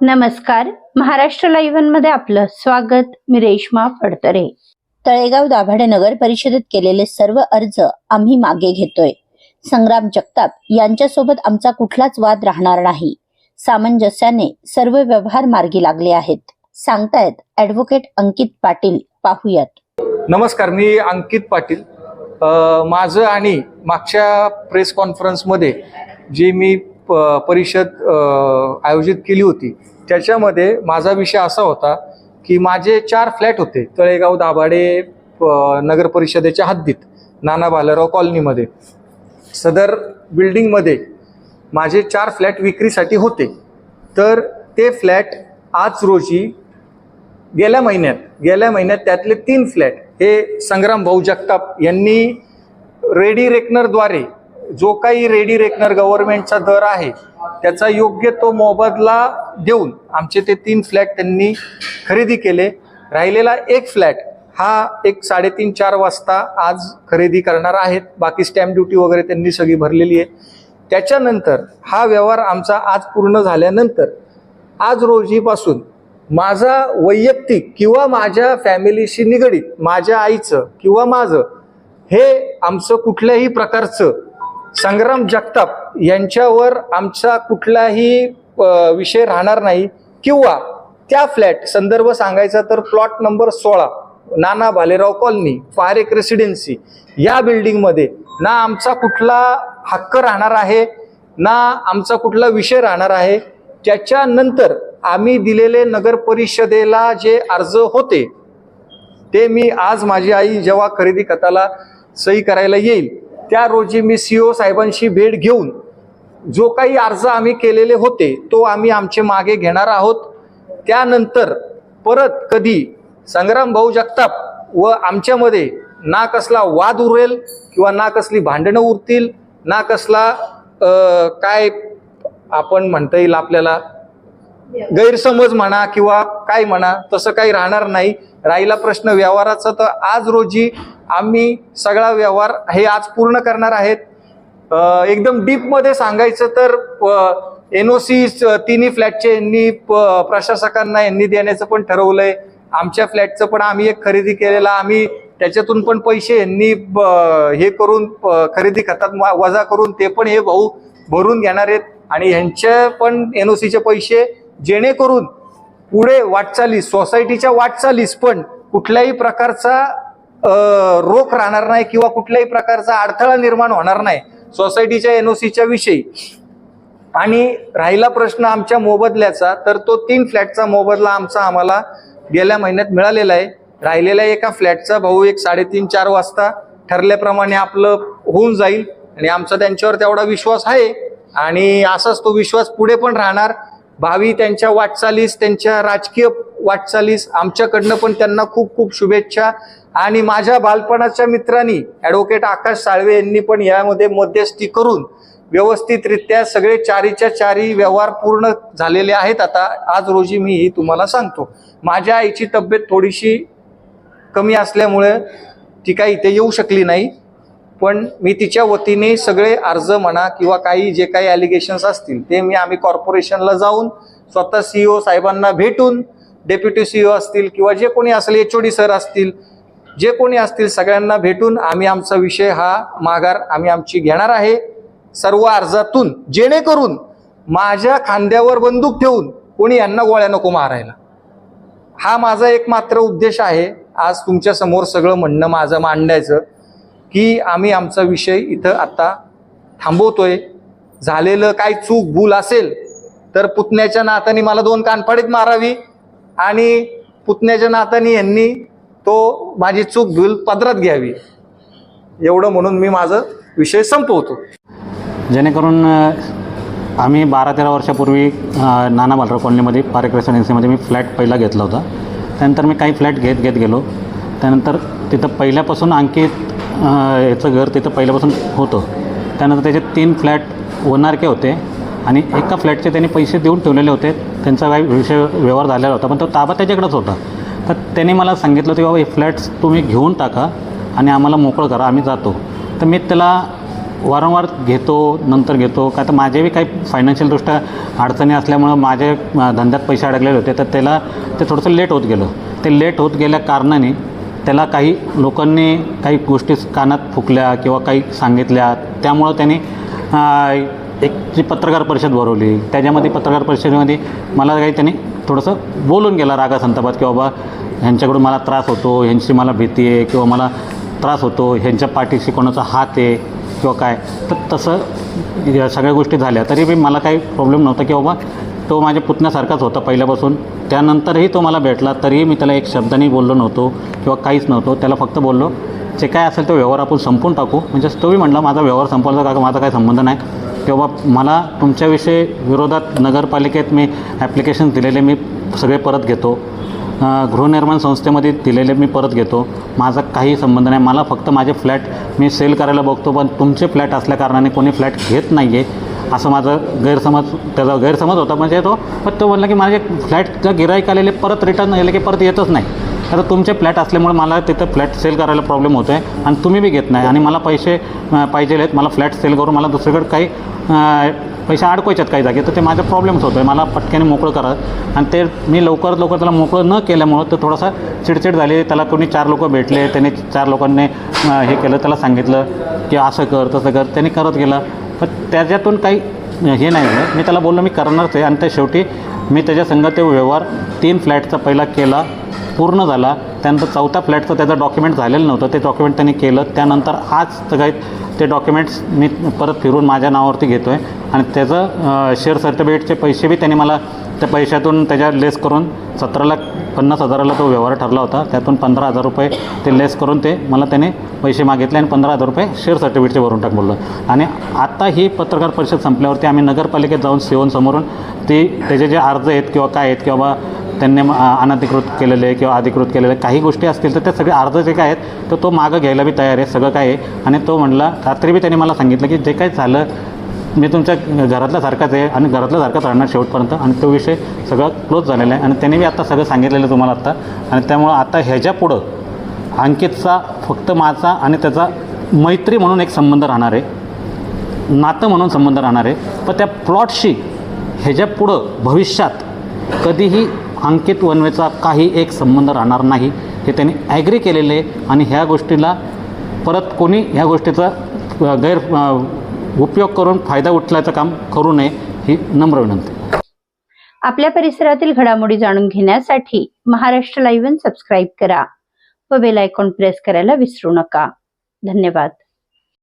नमस्कार. महाराष्ट्र लाईव्हमध्ये आपलं स्वागत. मी रेश्मा फडतरे. तळेगाव दाभाडे नगर परिषदेत केलेले सर्व अर्ज आम्ही मागे घेतोय. संग्राम जगताप यांच्यासोबत आमचा कुठलाच वाद राहणार नाही. सामंजस्याने सर्व व्यवहार मार्गी लागले आहेत. सांगतायत ऍडव्होकेट अंकित पाटील. पाहुयात. नमस्कार मी अंकित पाटील. अ, माझं आणि मागच्या प्रेस कॉन्फरन्समध्ये जी मी प- परिषद आयोजित केली होती. त्याच्यामध्ये माझा विषय असा होता की माझे चार फ्लॅट होते तळेगाव दाभाडे नगर परिषदेच्या हद्दीत नाना भालेराव कॉलनीमध्ये. सदर बिल्डिंगमध्ये माझे चार फ्लॅट विक्रीसाठी होते. तर ते फ्लॅट आज रोजी गेल्या महिन्यात गेल्या महिन्यात त्यातले तीन फ्लॅट हे संग्राम भाऊ जगताप यांनी रेडी रेकनरद्वारे जो काही रेडी रेकनर गव्हर्नमेंटचा दर आहे त्याचा योग्य तो मोबदला देऊन आमचे ते तीन फ्लॅट त्यांनी खरेदी केले. राहिलेला एक फ्लॅट हा एक साडेतीन चार वाजता आज खरेदी करणार आहेत. बाकी स्टॅम्प ड्युटी वगैरे त्यांनी सगळी भरलेली आहे. त्याच्यानंतर हा व्यवहार आमचा आज पूर्ण झाल्यानंतर आज रोजीपासून माझा वैयक्तिक किंवा माझ्या फॅमिलीशी निगडीत माझ्या आईचं किंवा माझं हे आमचं कुठल्याही प्रकारचं संग्राम जगताप यांच्यावर आमचा कुठलाही विषय राहणार नाही. किंवा त्या फ्लॅट संदर्भ सांगायचा तर प्लॉट नंबर सोळा नाना भालेराव कॉलनी फारेक रेसिडेन्सी या बिल्डिंगमध्ये ना आमचा कुठला हक्क राहणार आहे ना आमचा कुठला विषय राहणार आहे. त्याच्यानंतर आम्ही दिलेले नगर परिषदेला जे अर्ज होते ते मी आज माझी आई जेव्हा खरेदी खताला सही करायला येईल त्या रोजी मी सी ओ साहेबांशी भेट घेऊन जो काही अर्ज आम्ही केलेले होते तो आम्ही आमचे मागे घेणार आहोत. त्यानंतर परत कधी संग्राम भाऊ जगताप व आमच्यामध्ये ना कसला वाद उरेल किंवा ना कसली भांडणं उरतील ना कसला काय आपण म्हणता येईल आपल्याला? गैरसमज म्हणा किंवा काय म्हणा तसं काही राहणार नाही. राहिला प्रश्न व्यवहाराचा तर आज रोजी आम्ही सगळा व्यवहार हे आज पूर्ण करणार आहेत. एकदम डीपमध्ये सांगायचं तर एन ओ सी तिन्ही फ्लॅटचे यांनी प- प्रशासकांना यांनी देण्याचं पण ठरवलंय. आमच्या फ्लॅटचं पण आम्ही एक खरेदी केलेला आम्ही त्याच्यातून पण पैसे यांनी ब- हे करून खरेदी खतात वजा करून ते पण हे भाऊ भरून घेणार आहेत. आणि ह्यांचे पण एन ओ सीचे पैसे जेणेकरून पुढे वाटचालीस सोसायटीच्या वाटचालीस पण कुठल्याही प्रकारचा रोख राहणार नाही किंवा कुठल्याही प्रकारचा अडथळा निर्माण होणार नाही सोसायटीच्या एनओसीच्या विषयी. आणि राहिला प्रश्न आमच्या मोबदल्याचा तर तो तीन फ्लॅटचा मोबदला आमचा आम्हाला गेल्या महिन्यात मिळालेला आहे. राहिलेल्या एका फ्लॅटचा भाऊ एक साडेतीन चार वाजता ठरल्याप्रमाणे आपलं होऊन जाईल आणि आमचा त्यांच्यावर तेवढा विश्वास आहे. आणि असाच तो विश्वास पुढे पण राहणार. भावी त्यांच्या वाटचालीस त्यांच्या राजकीय वाटचालीस आमच्याकडनं पण त्यांना खूप खूप शुभेच्छा. आणि माझ्या बालपणाच्या मित्रांनी ॲडव्होकेट आकाश साळवे यांनी पण यामध्ये मध्यस्थी करून व्यवस्थितरित्या सगळे चारीच्या चारी व्यवहार पूर्ण झालेले आहेत. आता आज रोजी मी ही तुम्हाला सांगतो. माझ्या आईची तब्येत थोडीशी कमी असल्यामुळे ती काय इथे येऊ शकली नाही. पण मी तिच्या वतीने सगळे अर्ज म्हणा किंवा काही जे काही ॲलिगेशन्स असतील ते मी आम्ही कॉर्पोरेशनला जाऊन स्वतः सीईओ साहेबांना भेटून डेप्युटी सीईओ असतील किंवा जे कोणी असेल एच ओ डी सर असतील जे कोणी असतील सगळ्यांना भेटून आम्ही आमचा विषय हा माघार आम्ही आमची घेणार आहे. सर्व अर्जातून जेणेकरून माझ्या खांद्यावर बंदूक ठेवून कोणी यांना गोळ्या नको मारायला. हा माझा एक मात्र उद्देश आहे. आज तुमच्यासमोर सगळं म्हणणं माझं मांडायचं. की आम्ही आमचा विषय इथं आता थांबवतोय. झालेलं काय चूक भूल असेल तर पुतण्याच्या नात्याने मला दोन कानफाडीत मारावी. आणि पुतण्याच्या नात्याने यांनी तो माझी चूक भूल पदरात घ्यावी. एवढं म्हणून मी माझं विषय संपवतो. जेणेकरून आम्ही बारा तेरा वर्षापूर्वी नाना बालराव कॉलनीमध्ये पारेख रेसिडेन्सीमध्ये मी फ्लॅट पहिला घेतला होता. त्यानंतर मी काही फ्लॅट घेत घेत गेलो. त्यानंतर तिथं पहिल्यापासून अंकित याचं घर तिथं पहिल्यापासून होतं. त्यानंतर त्याचे तीन फ्लॅट ओनारके होते आणि एका फ्लॅटचे त्यांनी पैसे देऊन ठेवलेले होते. त्यांचा काही विषय व्यवहार झालेला होता पण तो ताबा त्याच्याकडंच होता. तर त्यांनी मला सांगितलं होतं की बाबा हे फ्लॅट्स तुम्ही घेऊन टाका आणि आम्हाला मोकळं करा आम्ही जातो. तर मी त्याला वारंवार घेतो नंतर घेतो. का तर माझेही काही फायनान्शियलदृष्ट्या अडचणी असल्यामुळं माझे धंद्यात पैसे अडकलेले होते. तर त्याला ते थोडंसं लेट होत गेलं. ते लेट होत गेल्या कारणाने त्याला काही लोकांनी काही गोष्टी कानात फुकल्या किंवा काही सांगितल्या. त्यामुळं त्याने एक जी पत्रकार परिषद भरवली. त्याच्यामध्ये पत्रकार परिषदेमध्ये मला काही त्याने थोडंसं बोलून गेला रागा संतापात की बाबा ह्यांच्याकडून मला त्रास होतो ह्यांची मला भीती आहे किंवा मला त्रास होतो ह्यांच्या पाठीशी कोणाचा हात आहे किंवा काय. तर तसं सगळ्या गोष्टी झाल्या. तरी बी मला काही प्रॉब्लेम नव्हता की बाबा तो माझ्या पुतण्यासारखाच होता पहिल्यापासून. त्यानंतरही तो मला भेटला तरीही मी त्याला एक शब्दाने बोललो नव्हतो किंवा काहीच नव्हतो. त्याला फक्त बोललो जे काय असेल तो व्यवहार आपण संपून टाकू. म्हणजे तोही म्हटला माझा व्यवहार संपवला का? माझा काही संबंध नाही. किंवा मला तुमच्याविषयी विरोधात नगरपालिकेत मी ॲप्लिकेशन दिलेले मी सगळे परत घेतो. गृहनिर्माण संस्थेमध्ये दिलेले मी परत घेतो. माझा काही संबंध नाही. मला फक्त माझे फ्लॅट मी सेल करायला बघतो पण तुमचे फ्लॅट असल्याकारणाने कोणी फ्लॅट घेत नाही आहे असं माझं गैरसमज त्याचा गैरसमज होता म्हणजे तो पण तो म्हणला की माझे फ्लॅटचं गिराईक आलेले परत रिटर्न आले की परत येतच नाही. आता तुमचे फ्लॅट असल्यामुळे मला तिथं फ्लॅट सेल करायला प्रॉब्लेम होतो आहे आणि तुम्ही बी घेत नाही. आणि मला पैसे पाहिजे आहेत मला फ्लॅट सेल करून मला दुसरीकडे काही पैसे अडकवायच्यात काही जागी. तर ते माझा प्रॉब्लेम्स होतो आहे मला पटक्याने मोकळं करा. आणि ते मी लवकरात लवकर त्याला मोकळं न केल्यामुळं तर थोडासा चिडचिड झाली. त्याला कोणी चार लोक भेटले त्याने चार लोकांनी हे केलं. त्याला सांगितलं की असं कर तसं कर. त्याने करत गेलं. पण त्याच्यातून काही हे नाही मी त्याला बोललो मी करणारच आहे. आणि त्या शेवटी मी त्याच्या संग ते व्यवहार तीन फ्लॅटचा पहिला केला पूर्ण झाला. त्यानंतर चौथा फ्लॅटचं त्याचं डॉक्युमेंट झालेलं नव्हतं. ते डॉक्युमेंट त्यांनी केलं. त्यानंतर आज सगळे ते डॉक्युमेंट्स मी परत फिरून माझ्या नावावरती घेतो आहे आणि त्याचं शेअर सर्टिफिकेटचे पैसे बी त्यांनी मला त्या पैशातून त्याच्या लेस करून सतरा लाख पन्नास हजाराला तो व्यवहार ठरला होता. त्यातून पंधरा हजार रुपये ते लेस करून ते मला त्याने पैसे मागितले आणि पंधरा हजार रुपये शेअर सर्टिफिकेटचे भरून टाक बोललं. आणि आत्ता ही पत्रकार परिषद संपल्यावरती आम्ही नगरपालिकेत जाऊन सेवन समोरून ते त्याचे जे अर्ज आहेत किंवा काय आहेत किंवा त्यांनी अनधिकृत केलेले किंवा अधिकृत केलेले काही गोष्टी असतील तर ते सगळे अर्ज जे काय आहेत तर तो मागं घ्यायला बी तयार आहे सगळं काय आहे. आणि तो म्हणला रात्री बी त्यांनी मला सांगितलं की जे काही झालं मी तुमच्या घरातल्या सारखाच आहे आणि घरातल्या सारखाच राहणार शेवटपर्यंत. आणि तो विषय सगळा क्लोज झालेला आहे. आणि त्याने बी आता सगळं सांगितलेलं आहे तुम्हाला आत्ता आणि त्यामुळं आता ह्याच्या पुढं अंकितचा फक्त माझा आणि त्याचा मैत्री म्हणून एक संबंध राहणार आहे. नातं म्हणून संबंध राहणार आहे. पण त्या प्लॉटशी ह्याच्या पुढं भविष्यात कधीही अंकित वनवेचा काही एक संबंध राहणार नाही. हे त्यांनी ॲग्री केलेले आहे. आणि ह्या गोष्टीला परत कोणी ह्या गोष्टीचा गैर उपयोग करून फायदा उठल्याचं काम करू नये ही नम्र विनंती. आपल्या परिसरातील घडामोडी जाणून घेण्यासाठी महाराष्ट्र लाईव्ह सबस्क्राईब करा व बेल आयकॉन प्रेस करायला विसरू नका. धन्यवाद.